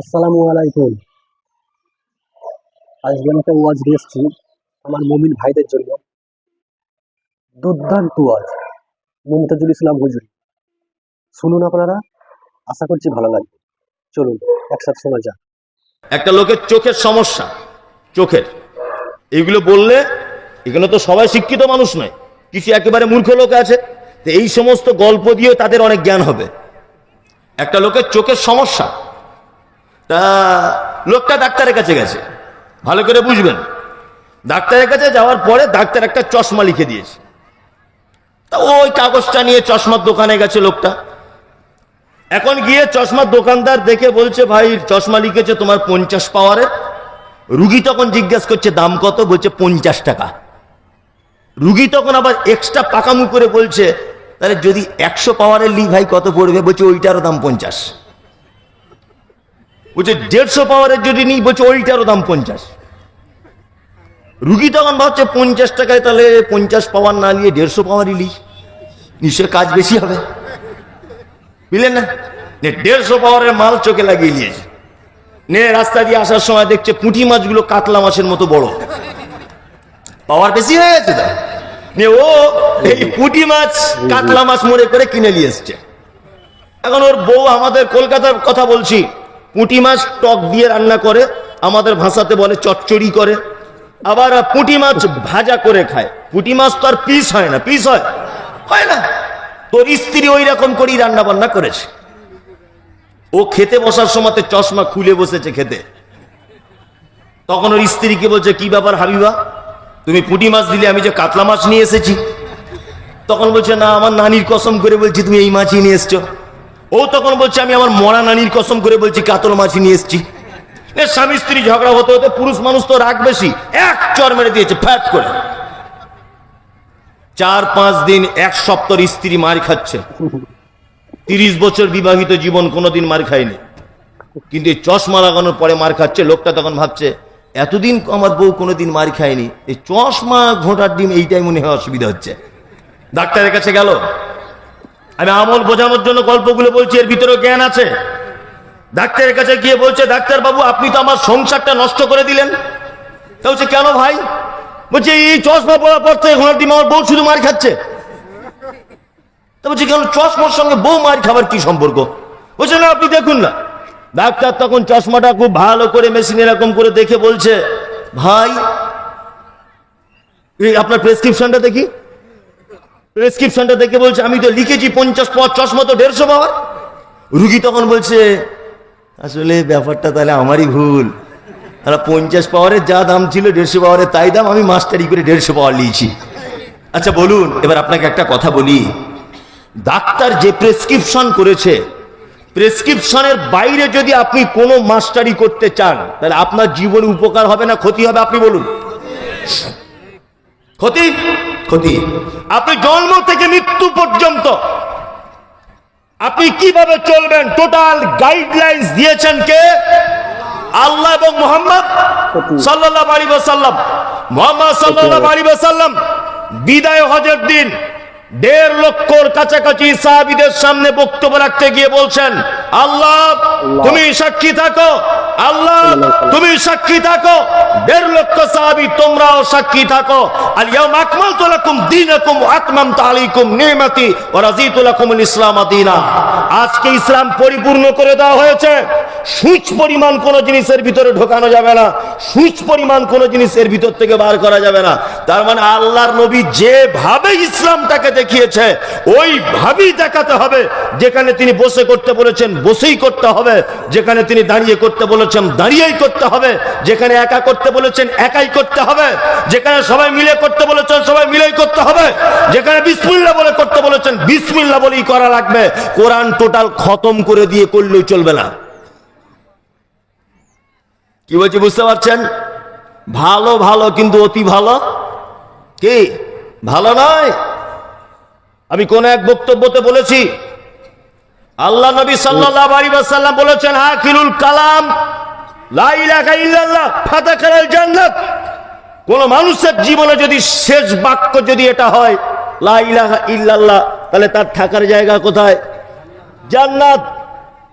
আসসালামু আলাইকুম। আজকে আমি একটা ওয়াজ এসেছি আমার মমিন ভাইদের জন্য। দুর্দান্ত ওয়াজ, মমতাজুল ইসলাম হুজুর। শুনুন আপনারা, আশা করছি ভালো লাগবে। চলুন, একসাথে শোনা যাক। একটা লোকের চোখের সমস্যা, চোখের। এইগুলো বললে, এগুলো তো সবাই শিক্ষিত মানুষ নয়, কিছু একেবারে মূর্খ লোক আছে। তো এই সমস্ত গল্প দিয়ে তাদের অনেক জ্ঞান হবে। একটা লোকের চোখের সমস্যা তা লোকটা ডাক্তারের কাছে গেছে। ভালো করে বুঝবেন। ডাক্তারের কাছে যাওয়ার পরে ডাক্তার একটা চশমা লিখে দিয়েছে। তা ওই কাগজটা নিয়ে চশমার দোকানে গেছে লোকটা। এখন গিয়ে চশমার দোকানদার দেখে বলছে, ভাই, চশমা লিখেছে তোমার পঞ্চাশ পাওয়ারের। রুগী তখন জিজ্ঞাসা করছে, দাম কত? বলছে, পঞ্চাশ টাকা। রুগী তখন আবার এক্সট্রা পাকামু করে বলছে, তাহলে যদি একশো পাওয়ারের লি ভাই কত পড়বে? বলছে, ওইটারও দাম পঞ্চাশ। বলছে, দেড়শো পাওয়ারের যদি নিই, বলছে, ওইটারও দাম পঞ্চাশ। রুগী তখন ভাবছে, পঞ্চাশ টাকায় তাহলে পঞ্চাশ পাওয়ার না নিয়ে দেড়শো পাওয়ারই লি নিশ্চয় কাজ বেশি হবে। বুঝলেন না? নে, দেড়শো পাওয়ারের মাল চোখে লাগিয়ে নিয়েছে। নে, রাস্তা দিয়ে আসার সময় দেখছে পুঁটি মাছগুলো কাতলা মাছের মতো বড়। পাওয়ার বেশি হয়ে গেছে তো। নে, ও এই পুঁটি মাছ, কাতলা মাছ মনে করে কিনে নিয়ে এসছে। এখন ওর বউ আমাদের কলকাতার কথা বলছি। পুঁটি মাছ টক দিয়ে রান্না করে, আমাদের ভাষাতে বলে চচ্চড়ি করে। আবার পুঁটি মাছ ভাজা করে খায়। পুঁটি মাছ তো আর পিস হয় না, পিস হয়। হয় না। তোর স্ত্রী ওই রকম করেই রান্না বান্না করেছে। ও খেতে বসার সময় চশমা খুলে বসেছে খেতে। তখন ওর স্ত্রীকে বলছে, কি ব্যাপার হাবিবা? তুমি পুঁটি মাছ দিলে আমি যে কাতলা মাছ নিয়ে এসেছি? তখন বলছে, না, আমার নানির কসম করে বলছি, তুমি এই মাছই নিয়ে এসছো। ও তখন বলছে, আমি আমার মরা নানির কসম করে বলছি, কাতল মাছই নিয়ে এসছি। স্বামী স্ত্রী ঝগড়া হতে হতে পুরুষ মানুষ তো রাগ বেশি, এক চর মেরে দিয়েছে, ফ্যাট করে। চার, পাঁচ দিন, এক সপ্তাহ স্ত্রী মার খাচ্ছে। তিরিশ বছর বিবাহিত জীবন কোনোদিন মার খায়নি। কিন্তু এই চশমা লাগানোর পরে মার খাচ্ছে, লোকটা তখন ভাবছে, এতদিন আমার বউ কোনোদিন মার খায়নি। এই চশমা ঘোটার ডিম এইটাই মনে হয় অসুবিধা হচ্ছে। ডাক্তারের কাছে গেল আমি আমল বোঝানোর জন্য গল্পগুলো বলছি, এর ভিতরে জ্ঞান আছে। ডাক্তারের কাছে গিয়ে বলছে, ডাক্তার বাবু, আপনি তো আমার সংসারটা নষ্ট করে দিলেন। তা বলছে, কেন ভাই? বলছে, এই চশমা পড়ার পর থেকে ঘোড়ার ডিম আমার বউ শুধু মার খাচ্ছে। তা বলছি, কেন? চশমার সঙ্গে বউ মার খাবার কি সম্পর্ক? বলছে, না, আপনি দেখুন না। ডাক্তার তখন চশমাটা খুব ভালো করে মেশিন এরকম করে দেখে বলছে, ভাই, এই আপনার প্রেসক্রিপশনটা দেখি। প্রেসক্রিপশনটা দেখে বলছে, আমি তো লিখেছি পঞ্চাশ পাওয়ার চশমা তো দেড়শো পাওয়ার। রুগী তখন বলছে, আসলে ব্যাপারটা তাহলে আমারই ভুল। আর পঞ্চাশ পাওয়ারের যা দাম ছিল দেড়শো পাওয়ারের তাই দাম, আমি মাস্টারি করে দেড়শো পাওয়ার নিয়েছি। আচ্ছা বলুন, এবার আপনাকে একটা কথা বলি। ডাক্তার যে প্রেসক্রিপশন করেছে, প্রেসক্রিপশনের বাইরে যদি আপনি কোনো মাস্টারি করতে চান, তাহলে আপনার জীবনে উপকার হবে না ক্ষতি হবে, আপনি বলুন। ক্ষতি? ক্ষতি। আপনি জন্ম থেকে মৃত্যু পর্যন্ত আপনি কীভাবে চলবেন? টোটাল গাইডলাইন্স দিয়েছেন কে? আল্লাহ এবং মোহাম্মদ সাল্লাল্লাহু আলাইহি ওয়াসাল্লাম। মোহাম্মদ সাল্লাল্লাহু আলাইহি ওয়াসাল্লাম বিদায় হজের দিন দেড় লক্ষর কাছাকাছি সাহাবিদের সামনে বক্তব্য রাখতে গিয়ে বলছেন আল্লাহ। তুমি সাক্ষী থাকো। আল্লাহ, তুমি সাক্ষী থাকো। দেড় লক্ষ সাহাবি, তোমরাও সাক্ষী থাকো। আর ইয়াউম আকমালতু লাকুম দীনাকুম ওয়া আতমামতু আলাইকুম নি'মাতি ওয়া রাযীতু লাকুমুল ইসলাম দীনা আজকে ইসলাম পরিপূর্ণ করে দেওয়া হয়েছে। সুচ পরিমাণ জিনিসের ভিতরে ঢোকানো যাবে না। সুচ পরিমাণ জিনিসের ভিতর থেকে বার করা যাবে না। তার মানে আল্লাহর নবী যেভাবে ইসলামটাকে দেখিয়েছে, ওইভাবেই দেখাতে হবে। যেখানে তিনি বসে করতে বলেছেন, বসেই করতে হবে। যেখানে তিনি দাঁড়িয়ে করতে বলেছেন দাঁড়িয়েই করতে হবে। যেখানে একা করতে বলেছেন, একাই করতে হবে। যেখানে সবাই মিলে করতে বলেছেন, সবাই মিলেই করতে হবে। যেখানে বিসমিল্লা বলে করতে বলেছেন, বিসমিল্লা বলেই করা লাগবে। কোরআন টোটাল খতম করে দিয়ে করলেও চলবে না। কি বলছি, বুঝতে পারছেন? ভালো ভালো, কিন্তু অতি ভালো। কি? ভালো নয়? আমি কোন এক বক্তব্যতে বলেছি আল্লাহ নবী সাল্লাল্লাহু আলাইহি ওয়াসাল্লাম বলেছেন আখিরুল কালাম, লা ইলাহা ইল্লাল্লাহ ফাতাকাল জান্নাত। কোন মানুষের জীবনে যদি শেষ বাক্য যদি এটা হয়, লা ইলাহা ইল্লাল্লাহ তাহলে তার থাকার জায়গা কোথায়? জান্নাত।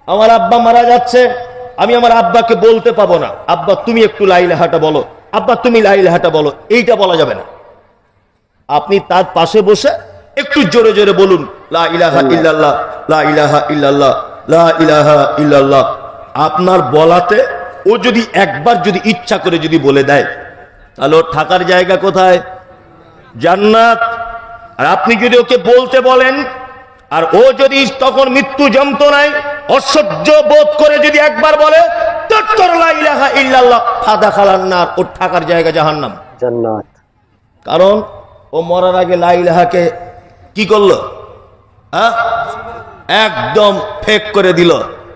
আমার আব্বা মারা যাচ্ছে, আমি আমার আব্বাকে বলতে পাবো না। আব্বা, তুমি একটু লাইলাহাটা বলো। আব্বা, তুমি লাইলাহাটা বলো। এইটা বলা যাবে না। আপনি তার পাশে বসে একটু জোরে জোরে বলুন লা ইলাহা ইল্লাল্লাহ লা ইলাহা ইল্লাল্লাহ লা ইলাহা ইল্লাল্লাহ। আপনার বলাতে ও যদি একবার যদি ইচ্ছা করে যদি বলে দেয় তাহলে ওর থাকার জায়গা কোথায়? জান্নাত। আর আপনি যদি ওকে বলতে বলেন আর ও যদি তখন মৃত্যু যন্ত্রণায় অসহ্য বোধ করে যদি একবার বলে ওর থাকার জায়গা জাহান্নাম। জান্নাত। কারণ ও মরার আগে লাইলাহাকে কি করল? একদম ফেক করে দিল।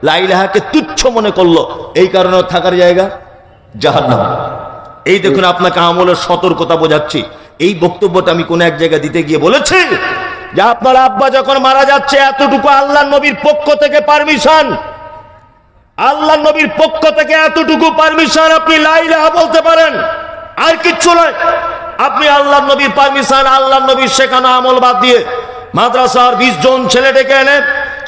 লাইলাহাকে তুচ্ছ মনে করল। এই কারণে থাকার জায়গা জাহান্নাম। এই দেখুন আপনাকে আমলের সতর্কতা বোঝাচ্ছি। এই বক্তব্যটা আমি কোন এক জায়গায় দিতে গিয়ে বলেছি যে আপনার আব্বা যখন মারা যাচ্ছে, এতটুকু আল্লাহ নবীর পক্ষ থেকে পারমিশন আল্লাহ নবীর পক্ষ থেকে এতটুকু পারমিশন আপনি লাইলাহা বলতে পারেন। আর কিচ্ছু নয়। আপনি আল্লাহ নবীর পারমিশন, আল্লাহ নবীর শেখানো আমল বাদ দিয়ে মাদ্রাসার বিশ জন ছেলে ডেকে এনে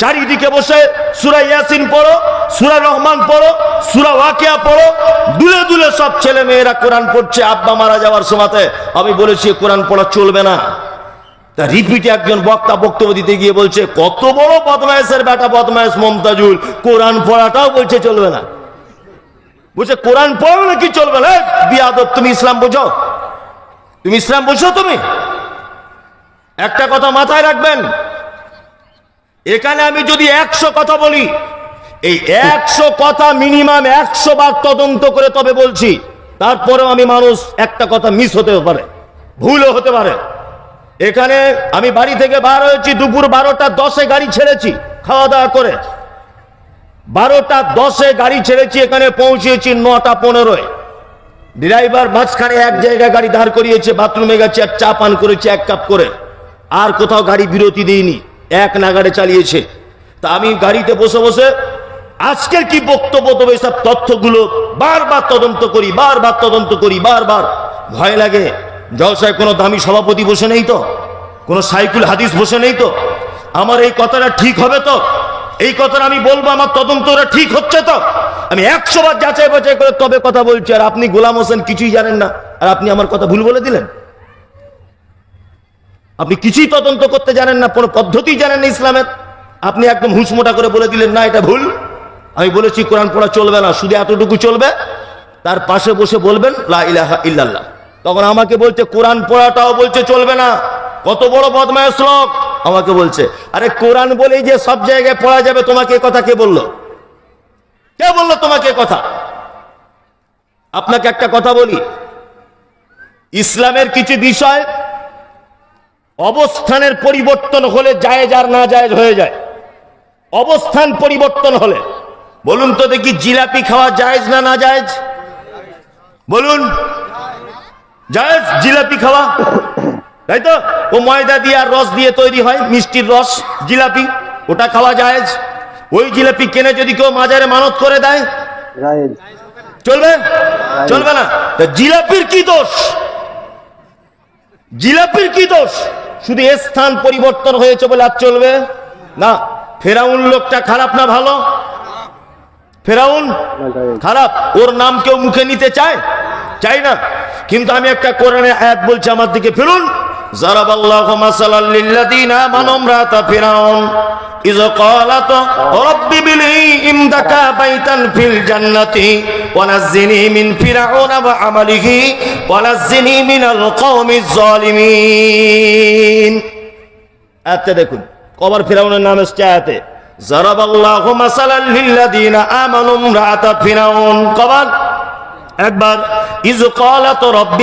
চারিদিকে বসে সুরা ইয়াসিন পড়ো, সুরা রহমান পড়ো, সুরা ওয়াকিয়া পড়ো। দুলে দুলে সব ছেলে মেয়েরা কোরআন পড়ছে, আব্বা মারা যাওয়ার সময়তে আমি বলেছি, কোরআন পড়া চলবে না। তা রিপিটে একজন বক্তা বক্তব্য দিতে গিয়ে বলছে, কত বড় বদমায়েশের বেটা বদমায়েশ মমতাজুল, কোরআন পড়াটাও বলছে চলবে না। বলছে, কোরআন পড়ো নাকি চলবে না? বিয়াদব, তুমি ইসলাম বোঝো? তুমি ইসলাম বোঝো তুমি? একটা কথা মাথায় রাখবেন। এখানে আমি যদি একশো কথা বলি, এই একশো কথা মিনিমাম একশো বার তদন্ত করে তবে বলছি, তারপরেও আমি মানুষ একটা কথা মিস হতে পারে, ভুলও হতে পারে। এখানে আমি বাড়ি থেকে বার হয়েছি, দুপুর বারোটা দশে গাড়ি ছেড়েছি খাওয়া দাওয়া করে। বারোটা দশে গাড়ি ছেড়েছি, এখানে পৌঁছেছি নটা পনেরোয়। ড্রাইভার মাঝখানে এক জায়গায় গাড়ি দাঁড় করিয়েছে, বাথরুমে গেছে আর চা পান করেছে, এক কাপ করে। আর কোথাও গাড়ি বিরতি দিইনি এক নাগাড়ে চালিয়েছে। তা আমি গাড়িতে বসে বসে আজকের কি বক্তব্য, তবে সব তথ্যগুলো বারবার তদন্ত করি, বারবার তদন্ত করি, বারবার। ভয় লাগে। জলসায় কোনো দামি সভাপতি বসে নেই তো? কোনো সাইকুল হাদিস বসে নেই তো? আমার এই কথাটা ঠিক হবে তো? এই কথাটা আমি বলব, আমার তদন্তটা ঠিক হচ্ছে তো? আমি একশো বার যাচাই বাছাই করে তবে কথা বলছি, আর আপনি গোলাম হোসেন কিছুই জানেন না, আর আপনি আমার কথা ভুল বলে দিলেন। আপনি কিছুই তদন্ত করতে জানেন না, কোনো পদ্ধতি জানেন না ইসলামের। আপনি একদম হুঁসমোটা করে বলে দিলেন, না, এটা ভুল। আমি বলেছি, কোরআন পড়া চলবে না, শুধু এতটুকু চলবে, তার পাশে বসে বলবেন, লা ইলাহা ইল্লাল্লাহ। তখন আমাকে বলছে, কোরআন পড়াটাও বলছে, চলবে না। কত বড় বদমায় শ্লোক আমাকে বলছে, আরে কোরআন বলেই যে সব জায়গায় পড়া যাবে, তোমাকে কথা কে বলল? কে বলল তোমাকে কথা? আপনাকে একটা কথা বলি। ইসলামের কিছু বিষয় অবস্থানের পরিবর্তন হলে জায়েজ আর না জায়েজ হয়ে যায়। অবস্থান পরিবর্তন হলে। বলুন তো দেখি জিলাপি খাওয়া জায়েজ না না জায়েজ? বলুন। জায়েজ জিলাপি খাওয়া? তাই তো? ও ময়দা দিয়ে আর রস দিয়ে তৈরি হয় মিষ্টির রস জিলাপি ওটা খাওয়া যায় ওই জিলাপি কেনে যদি কেউ মাজারে মানত করে দেয় চলবে? চলবে না। জিলাপির কি দোষ? জিলাপির কি দোষ? শুধু স্থান পরিবর্তন হয়েছে বলে আর চলবে? না ফেরাউন লোকটা খারাপ না ভালো? ফেরাউন? খারাপ। ওর নাম কেউ মুখে নিতে চায়? চাই না। কিন্তু আমি একটা কোরআনে আয়াত বলছি আমার দিকে ফিরুন জারাবাল্লাহু মাসালাল লিল্লাযিনা আমানু ইমরাতা ফিরাউন। ইয ক্বালাত রাব্বি বিলি ইমদাকা বাইতান ফিল জান্নাতি ওয়া নাজ্জিনি মিন ফিরাউন ওয়া আমালিহি ওয়া নাজ্জিনি মিনাল কওমিজ জালিমিন আয়াতটা দেখুন কবার ফিরাউনের নাম এসছে আয়াতে জারাবাল্লাহু মাসালাল লিল্লাযিনা আমানু ইমরাতা ফিরাউন কবার একবার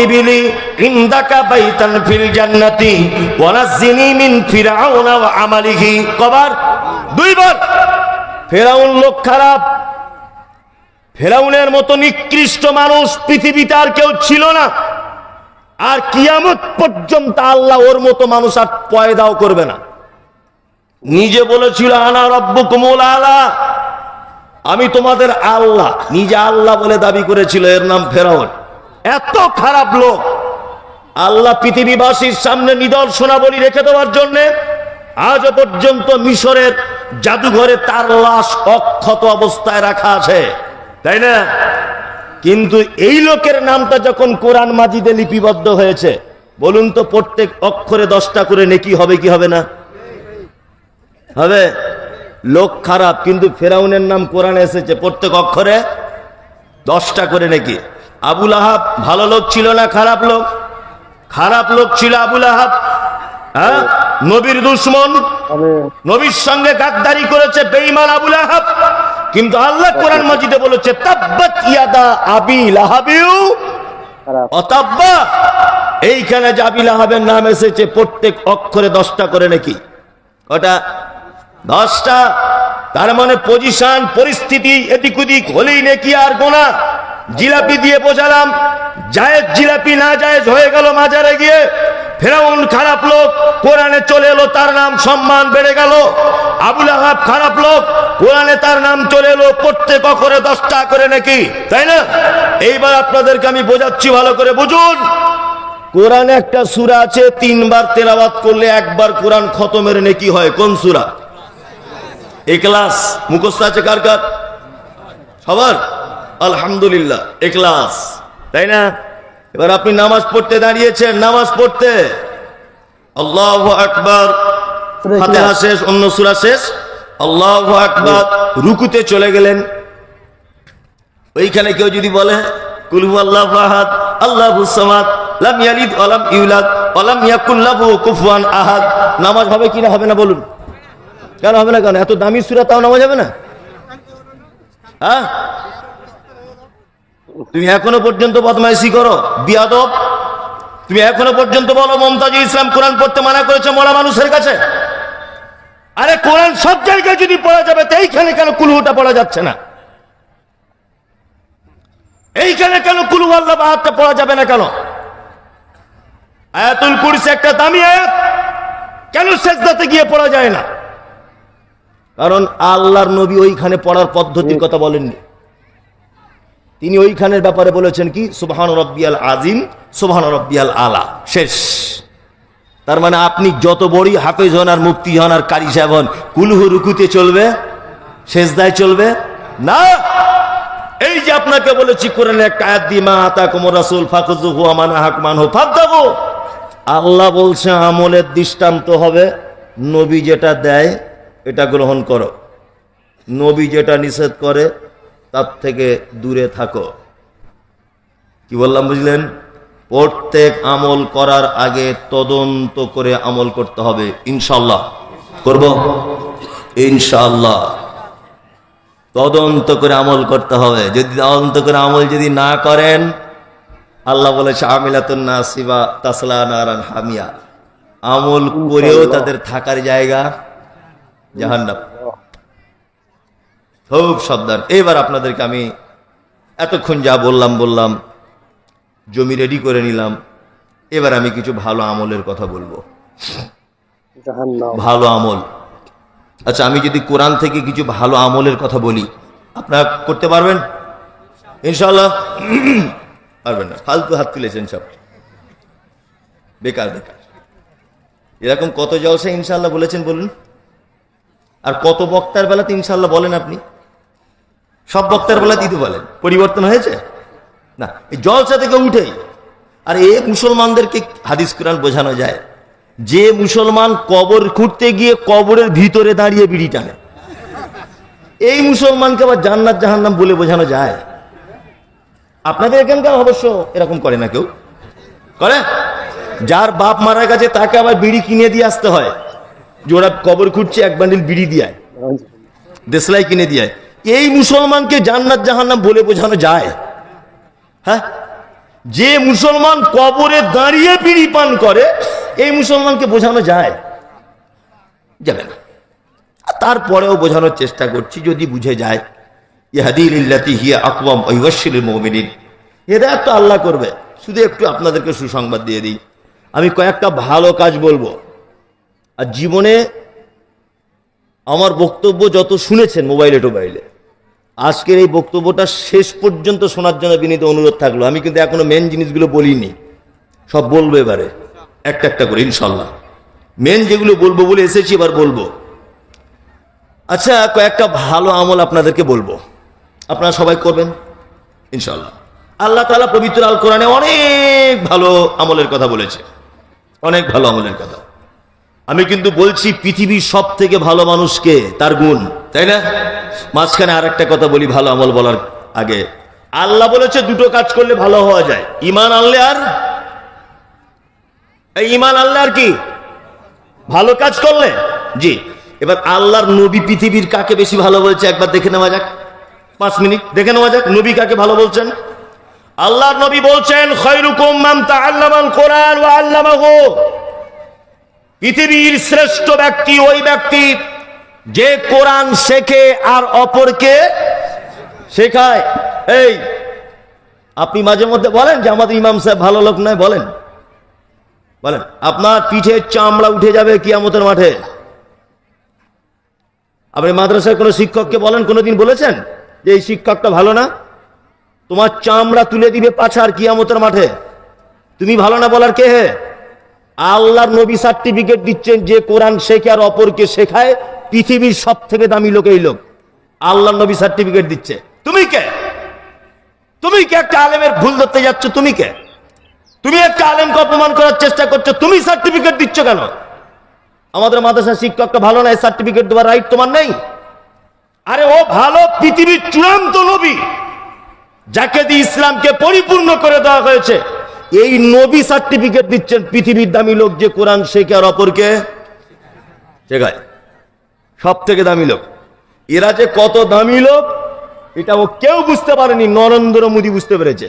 বিলি বাইতান ফিল জান্নাতি মিন ওয়া আমালিহি। কবার? দুইবার। ফেরাউন লোক খারাপ। ফেরাউনের মতো নিকৃষ্ট মানুষ পৃথিবীতে আর কেউ ছিল না। আর কিয়ামত পর্যন্ত আল্লাহ ওর মতো মানুষ আর পয়দাও করবে না। নিজে বলেছিল, আনা রব্বুকুমুল আলা। আমি তোমাদের আল্লাহ, নিজে আল্লাহ বলে দাবি করেছিল, এর নাম ফেরাউন। এত খারাপ লোক। আল্লাহ পৃথিবীবাসীর সামনে নিদর্শনাবলী রেখে দেওয়ার জন্য আজ পর্যন্ত মিশরের জাদুঘরে তার লাশ অক্ষত অবস্থায় রাখা আছে। তাই না? কিন্তু এই লোকের নামটা যখন কোরআন মাজিদে লিপিবদ্ধ হয়েছে, বলুন তো প্রত্যেক অক্ষরে দশটা করে নেকি হবে কি হবে না? হবে? লোক খারাপ কিন্তু ফেরাউনের নাম কোরআনে এসেছে প্রত্যেক অক্ষরে দশটা করে নাকি। আবুল আহাব ভালো লোক ছিল না খারাপ লোক? খারাপ লোক ছিল আবুল আহাব। হ্যাঁ? নবীর দুশ্মন। নবীর সঙ্গে গাদ্দারি করেছে বেঈমান আবুল আহাব। কিন্তু আল্লাহ কোরআন মাজিদে বলেছে তাব্বাত ইয়াদা আবি লাহাবিউ। অতাব্বা। এইখানে যে আবি লাহাবের নাম এসেছে প্রত্যেক অক্ষরে দশটা করে নাকি। কটা? দশটা, তার মানে পজিশন পরিস্থিতি, এদিক ওদিক হলেই নাকি আর গোনা। জিলাপি দিয়ে বোঝালাম, জায়েজ জিলাপি না জায়েজ হয়ে গেল মাজারে গিয়ে, ফেরাউন খারাপ লোক, কোরআনে চলে এলো, তার নাম সম্মান বেড়ে গেল। আবুল আহাব খারাপ লোক, কোরআনে তার নাম চলে এলো প্রত্যেক অক্ষরে দশটা করে নাকি, তাই না? এইবার আপনাদেরকে আমি বোঝাচ্ছি, ভালো করে বুঝুন। কোরআনে একটা সূরা আছে, তিনবার তেলাওয়াত করলে একবার কোরআন খতমের নেকি হয়, কোন সূরা? এক্লাস মুখস্থ আছে কার কার? সবার? আলহামদুলিল্লাহ এক্লাস তাই না? এবার আপনি নামাজ পড়তে দাঁড়িয়েছেন নামাজ পড়তে। আল্লাহ আকবার। ফাতিহা। শেষ অন্য সুরা শেষ। আল্লাহ আকবার রুকুতে চলে গেলেন। ওইখানে কেউ যদি বলে কুলহু আল্লাহ আহাদ আল্লাহু সামাদ লাম ইয়ালিদ ওয়া লাম ইউলাদ ওয়া লাম ইয়াকুল কুফুয়ান আহাদ। নামাজ হবে কি না হবে না বলুন। কেন হবে না কেন? এত দামি সূরা তাও নামাজ হবে না? হ্যাঁ? তুমি এখনও পর্যন্ত বদমাইশি করো, বিয়াদব। তুমি এখনও পর্যন্ত বলো, মমতাজুল ইসলাম কোরআন পড়তে মানা করেছে মরা মানুষের কাছে? আরে কোরআন সব জায়গায় যদি পড়া যাবে এইখানে কেন কুলহুটা পড়া যাচ্ছে না? এইখানে কেন কুলু আল্লাহ বাহাতটা পড়া যাবে না কেন? আয়াতুল কুরসি একটা দামি আয়াত। কেন সেজদাতে গিয়ে পড়া যায় না? কারণ আল্লাহর নবী ওইখানে পড়ার পদ্ধতির কথা বলেননি। তিনি ওইখানের ব্যাপারে বলেছেন কি, সুবহান রব্বিয়াল আজিম, সুবহান রব্বিয়াল আলা, শেষ। তার মানে আপনি যত বড়ই হাফেজ হন আর মুক্তি হন আর কারি সাহেব হন, কুলহু রুকুতে চলবে? শেষদায় চলবে? না! এই যে আপনাকে বলেছি, কোরআনে একটা আয়াত মা আতা কুমর রাসূল আমানা হাকমান হু ফাদাবু আল্লাহ বলছে, আমলের দৃষ্টান্ত হবে, নবী যেটা দেয় এটা গ্রহণ করো। নবী যেটা নিষেধ করে, তার থেকে দূরে থাকো। কি বললাম, বুঝলেন? প্রত্যেক আমল করার আগে তদন্ত করে আমল করতে হবে ইনশাল্লাহ করব? ইনশাল্লাহ তদন্ত করে আমল করতে হবে। যদি তদন্ত করে আমল যদি না করেন, আল্লাহ বলেছে, আমিলাতুন নাসিবা তাসলা নারান হামিয়া। আমল করেও তাদের থাকার জায়গা জাহান্নাম। খুব সাবধান। এবার আপনাদেরকে আমি এতক্ষণ যা বললাম বললাম জমি রেডি করে নিলাম। এবার আমি কিছু ভালো আমলের কথা বলব। ভালো আমল। আচ্ছা আমি যদি কোরআন থেকে কিছু ভালো আমলের কথা বলি আপনারা করতে পারবেন? ইনশাল্লাহ পারবেন না। ফালতু হাত তুলেছেন সব। বেকার বেকার। এরকম কত জলসা ইনশাল্লাহ বলেছেন বলুন। আর কত বক্তার বেলাতে ইনশাল্লাহ বলেন আপনি? সব বক্তার বেলাতেই তো বলেন। পরিবর্তন হয়েছে? না, এই জলসা থেকে উঠেই। আর এ মুসলমানদেরকে হাদিস কোরআন বোঝানো যায়, যে মুসলমান কবর খুঁড়তে গিয়ে কবরের ভিতরে দাঁড়িয়ে বিড়ি টানে। এই মুসলমানকে আবার জান্নাত জাহান্নাম বলে বোঝানো যায়। আপনাদের এখানকার অবশ্য এরকম করে না কেউ? করে? যার বাপ মারা গেছে, তাকে আবার বিড়ি কিনে দিয়ে আসতে হয়। যে ওরা কবর খুঁজছে এক বান্ডিল বিড়ি দিয়ে দেশলাই কিনে দিয়ে এই মুসলমানকে জান্নাত জাহান্নাম বলে বোঝানো যায়। হ্যাঁ? যে মুসলমান কবরে দাঁড়িয়ে বিড়ি পান করে, এই মুসলমানকে বোঝানো যায়। যাবে না। তারপরেও বোঝানোর চেষ্টা করছি, যদি বুঝে যায় ইহাদিল্লাতি হিয়া আকওয়াম ঐবশিল মোমিনিন। এরা তো আল্লাহ করবে। শুধু একটু আপনাদেরকে সুসংবাদ দিয়ে দিই। আমি কয়েকটা ভালো কাজ বলব। আর জীবনে আমার বক্তব্য যত শুনেছেন মোবাইলে, টোবাইলে, আজকের এই বক্তব্যটা শেষ পর্যন্ত শোনার জন্য বিনীত অনুরোধ থাকল। আমি কিন্তু এখনও মেন জিনিসগুলো বলিনি। সব বলব এবারে। একটা একটা করে, ইনশাল্লাহ। মেন যেগুলো বলব বলে এসেছি, এবার বলব। আচ্ছা কয়েকটা ভালো আমল আপনাদেরকে বলব। আপনারা সবাই করবেন? ইনশাল্লাহ। আল্লাহ তালা পবিত্র আল কোরআনে অনেক ভালো আমলের কথা বলেছে। অনেক ভালো আমলের কথা। আমি কিন্তু বলছি পৃথিবীর সব থেকে ভালো মানুষকে, তার গুণ, তাই না? মাঝখানে আর একটা কথা বলি, ভালো আমল বলার আগে। আল্লাহ বলেছে দুটো কাজ করলে ভালো হওয়া যায়। ইমান আনলে আর? এই ইমান আনলে আর কি? ভালো কাজ করলে? জি। এবার আল্লাহর নবী পৃথিবীর কাকে বেশি ভালো বলছে একবার দেখে নেওয়া যাক। পাঁচ মিনিট, দেখে নেওয়া যাক নবী কাকে ভালো বলছেন। আল্লাহর নবী বলছেন খৈরুকুম মান তাআল্লামাল কোরআন ওয়া আল্লামাহু। পৃথিবীর শ্রেষ্ঠ ব্যক্তি ওই ব্যক্তি যে কোরআন শেখে আর অপরকে শেখায়। এই, আপনি মাঝে মধ্যে বলেন যে আমাদের ইমাম সাহেব ভালো লোক নয়, বলেন। বলেন, আপনার পিঠে চামড়া উঠে যাবে কিয়ামতের মাঠে। আপনি মাদ্রাসার কোনো শিক্ষককে বলেন, কোনোদিন বলেছেন যে এই শিক্ষকটা ভালো না? তোমার চামড়া তুলে দিবে পাছার কিয়ামতের মাঠে। তুমি ভালো না বলার কে হে? আল্লাহর নবী সার্টিফিকেট দিচ্ছেন যে কোরআন শেখে আর অপরকে শেখায় পৃথিবীর সব থেকে দামি লোক এই লোক। আল্লাহর নবী সার্টিফিকেট দিচ্ছে। তুমি কে? তুমি কে একটা আলেমের ভুল ধরতে যাচ্ছ? তুমি কে? তুমি একটা আলেমকে অপমান করার চেষ্টা করছ? তুমি সার্টিফিকেট দিচ্ছ কেন? আমাদের মাদ্রাসার শিক্ষকটা ভালো না সার্টিফিকেট দেওয়ার রাইট তোমার নেই। আরে ও ভালো পৃথিবীর চূড়ান্ত নবী, যাকে দিয়ে ইসলামকে পরিপূর্ণ করে দেওয়া হয়েছে। এই নবী সার্টিফিকেট দিচ্ছেন, পৃথিবীর দামি লোক যে কোরআন শেখে আর অপরকে শেখায়। সব থেকে দামি লোক। এরা যে কত দামি লোক এটা ও কেউ বুঝতে পারেনি, নরেন্দ্র মোদী বুঝতে পেরেছে।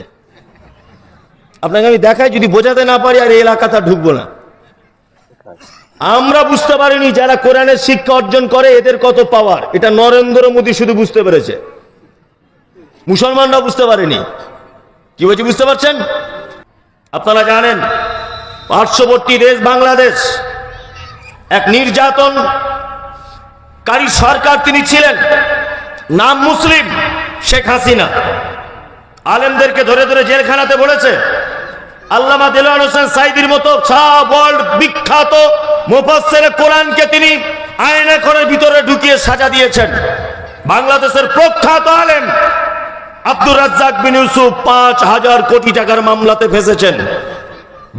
আপনাকে আমি দেখাই, যদি বোঝাতে না পারি, আর এই এলাকাটা ঢুকবো না। আমরা বুঝতে পারিনি, যারা কোরআনের শিক্ষা অর্জন করে, এদের কত পাওয়ার এটা নরেন্দ্র মোদী শুধু বুঝতে পেরেছে। মুসলমানরা বুঝতে পারেনি। কি বলছি, বুঝতে পারছেন? আপনারা জানেন, পার্শ্ববর্তী দেশ বাংলাদেশ, এক নির্যাতন কারী সরকার তিনি ছিলেন, নাম মুসলিম শেখ হাসিনা। আলেমদেরকে ধরে ধরে জেলখানাতে বলেছে, আল্লামা দেলোয়ার হোসেন সাইদির মতো সব ওয়ার্ল্ড বিখ্যাত মুফাসসির কোরআনকে তিনি আয়না ঘরের ভিতরে ঢুকিয়ে সাজা দিয়েছেন। বাংলাদেশের প্রখ্যাত আলেম আব্দুর রাজ্জাক বিন ইউসুফ পাঁচ হাজার কোটি টাকার মামলাতে ফেসেছেন।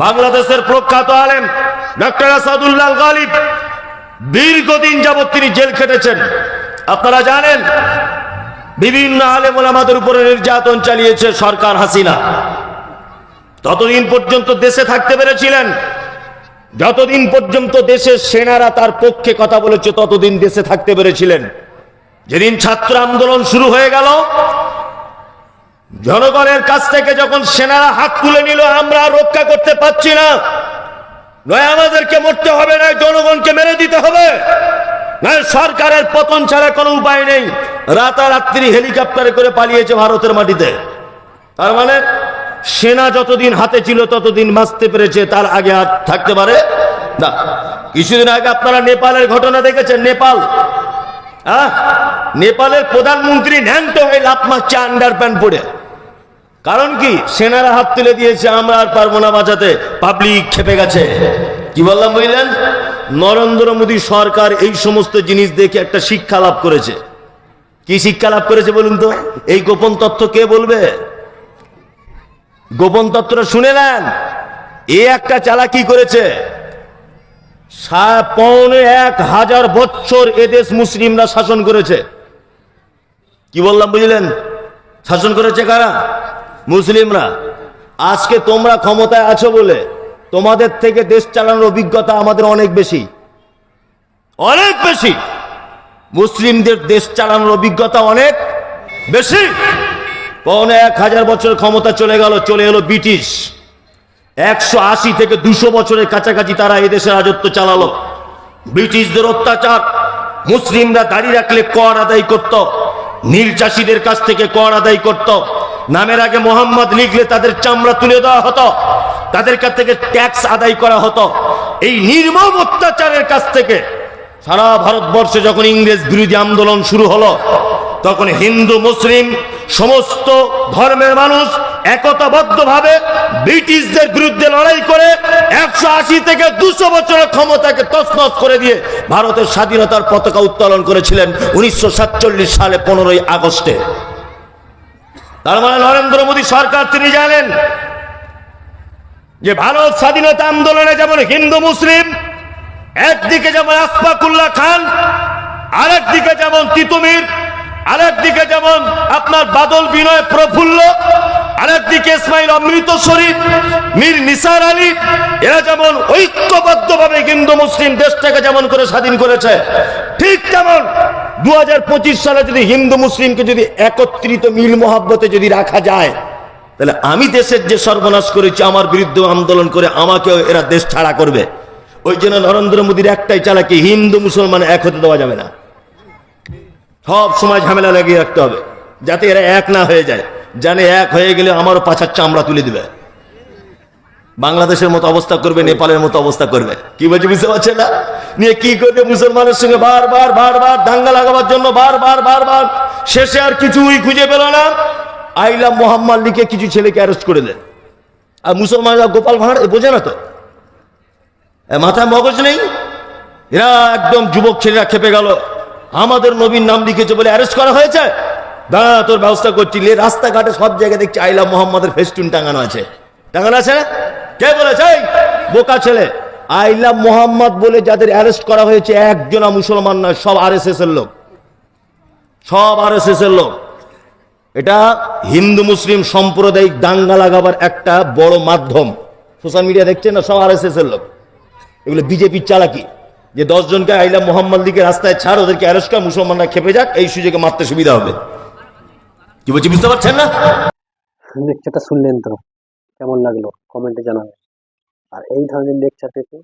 বাংলাদেশের প্রখ্যাত আলেম ডক্টর আসাদুল্লাহ গালিব দীর্ঘদিন যাবৎ তিনি জেল খেটেছেন। আপনারা জানেন, বিভিন্ন আলেম ওলামাদের উপরে নির্যাতন চালিয়েছে সরকার হাসিনা। ততদিন পর্যন্ত দেশে থাকতে পেরেছিলেন। যতদিন পর্যন্ত দেশের সেনারা তার পক্ষে কথা বলেছে, ততদিন দেশে থাকতে পেরেছিলেন। যেদিন ছাত্র আন্দোলন শুরু হয়ে গেল জনগণের কাছ থেকে যখন সেনারা হাত তুলে নিল, আমরা রক্ষা করতে পারছি না। নয়, আমাদেরকে মরতে হবে না জনগণকে মেরে দিতে হবে। নয়, সরকারের পতন ছাড়া কোনো উপায় নেই। রাতারাত্রি হেলিকপ্টারে করে পালিয়েছে ভারতের মাটিতে। তার মানে সেনা যতদিন হাতে ছিল, ততদিন বাঁচতে পেরেছে, তার আগে আর থাকতে পারে না। কিছুদিন আগে আপনারা নেপালের ঘটনা দেখেছেন, নেপাল। হ্যাঁ নেপালের প্রধানমন্ত্রী ন্যান্ত হয়ে লাভ মারছে আন্ডার প্যান্ট পরে। কারণ কি? সেনারা হাত তুলে দিয়েছে, আমরা আর পারব না বাঁচাতে। পাবলিক খেপে গেছে। কি বললাম বুঝলেন? নরেন্দ্র মোদী সরকার এই সমস্ত জিনিস দেখে একটা শিক্ষা লাভ করেছে। কি শিক্ষা লাভ করেছে বলুন তো? এই গোপন তথ্য কে বলবে? গোপন তথ্যটা শুনে নেন। এ একটা চালা চালাকি করেছে। পৌনে এক হাজার বছর এদেশ মুসলিমরা শাসন করেছে। কি বললাম বুঝলেন? শাসন করেছে কারা? মুসলিমরা, আজকে তোমরা ক্ষমতায় আছো বলে তোমাদের থেকে দেশ চালানোর অভিজ্ঞতা আমাদের অনেক বেশি। অনেক বেশি। মুসলিমদের দেশ চালানোর অভিজ্ঞতা অনেক বেশি। পৌনে এক হাজার বছর ক্ষমতা চলে গেল, চলে এলো ব্রিটিশ। একশো আশি থেকে দুশো বছরের কাছাকাছি তারা এদেশে রাজত্ব চালালো। ব্রিটিশদের অত্যাচার, মুসলিমরা দাঁড়িয়ে রাখলে কর আদায় করত, নীল চাষিদের কাছ থেকে কর আদায় করত। নামের আগে মোহাম্মদ লিখলে তাদের চামড়া তুলে দেওয়া হতো, তাদের কাছ থেকে ট্যাক্স আদায় করা হতো। এই নির্মম অত্যাচারের কাছ থেকে সারা ভারতবর্ষে যখন ইংরেজ বিরোধী আন্দোলন শুরু হলো, তখন হিন্দু, মুসলিম সমস্ত ধর্মের মানুষ একতাবদ্ধভাবে ব্রিটিশদের বিরুদ্ধে লড়াই করে একশো আশি থেকে দুশো বছরের ক্ষমতাকে তছনছ করে দিয়ে ভারতের স্বাধীনতার পতাকা উত্তোলন করেছিলেন উনিশশো সাতচল্লিশ সালে পনেরোই আগস্টে। তার মানে নরেন্দ্র মোদী সরকার তিনি জানেন যে ভারত স্বাধীনতা আন্দোলনে যেমন হিন্দু, মুসলিম, একদিকে যেমন আসফাকুল্লাহ খান, আরেকদিকে যেমন তিতুমির, আরেকদিকে যেমন আপনার বাদল বিনয় প্রফুল্ল আরেক আরেকদিকে ইসমাইল অমৃত শরীফ, মীর নিসার আলী, এরা যেমন ঐক্যবদ্ধভাবে হিন্দু, মুসলিম দেশটাকে যেমন করে স্বাধীন করেছে, ঠিক তেমন দু হাজার পঁচিশ সালে যদি হিন্দু মুসলিমকে যদি একত্রিত মিল মহাব্বতে যদি রাখা যায়, তাহলে আমি দেশের যে সর্বনাশ করেছি, আমার বিরুদ্ধে আন্দোলন করে আমাকেও এরা দেশ ছাড়া করবে। ওই জন্য নরেন্দ্র মোদীর একটাই চালাকি, হিন্দু মুসলমান এক হতে দেওয়া যাবে না। সব সময় ঝামেলা লাগিয়ে রাখতে হবে, যাতে এরা এক না হয়ে যায়। জানে এক হয়ে গেলে আমারও পাছার চামড়া তুলে দিবে। বাংলাদেশের মতো অবস্থা করবে, নেপালের মতো অবস্থা করবে। কি বলছে, বুঝতে পারছে না? নিয়ে কি করবে মুসলমানের সঙ্গে বারবার বারবার দাঙ্গা লাগাবার জন্য বারবার বারবার? শেষে আর কিছুই খুঁজে পেল না। আইলা মোহাম্মদ লিখে কিছু ছেলেকে অ্যারেস্ট করে দেন। আর মুসলমানরা গোপাল ভাঁড় বোঝে না তো? মাথায় মগজ নেই? এরা একদম যুবক ছেলেরা খেপে গেল। আমাদের নবীর নাম লিখেছে বলে অ্যারেস্ট করা হয়েছে? দাঁড়া, তোর ব্যবস্থা করছি। লে, রাস্তাঘাটে সব জায়গায় দেখছি আইলা মোহাম্মদের ফেস্টুন টাঙানো আছে। টাঙানো আছে? কে বলেছে? বোকা ছেলে। আইলা মোহাম্মদ বলে যাদের অ্যারেস্ট করা হয়েছে, একজনা মুসলমান নয়, সব আর এর লোক। সব আর এর লোক। এটা হিন্দু মুসলিম সাম্প্রদায়িক দাঙ্গা লাগাবার একটা বড় মাধ্যম। সোশ্যাল মিডিয়া দেখছেন না? সব আর এর লোক। এগুলো বিজেপির চালাকি। যে দশজনকে আইলা মোহাম্মদ দিকে রাস্তায় ছাড়, ওদেরকে অ্যারেস্ট কর, মুসলমানরা খেপে যাক, এই সুযোগে মারতে সুবিধা হবে। কি বলছি, বুঝতে পারছেন না? লেকচারটা শুনলেন তো, কেমন লাগল? কমেন্টে জানাবেন। আর এই ধরনের লেকচার পেতে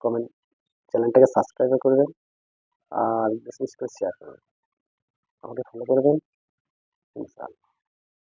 কমেন্ট চ্যানেলটাকে সাবস্ক্রাইব করবেন আর বিশেষ বেশি করে শেয়ার করবেন আমাকে ফলো করবেন ইনশাআল্লাহ।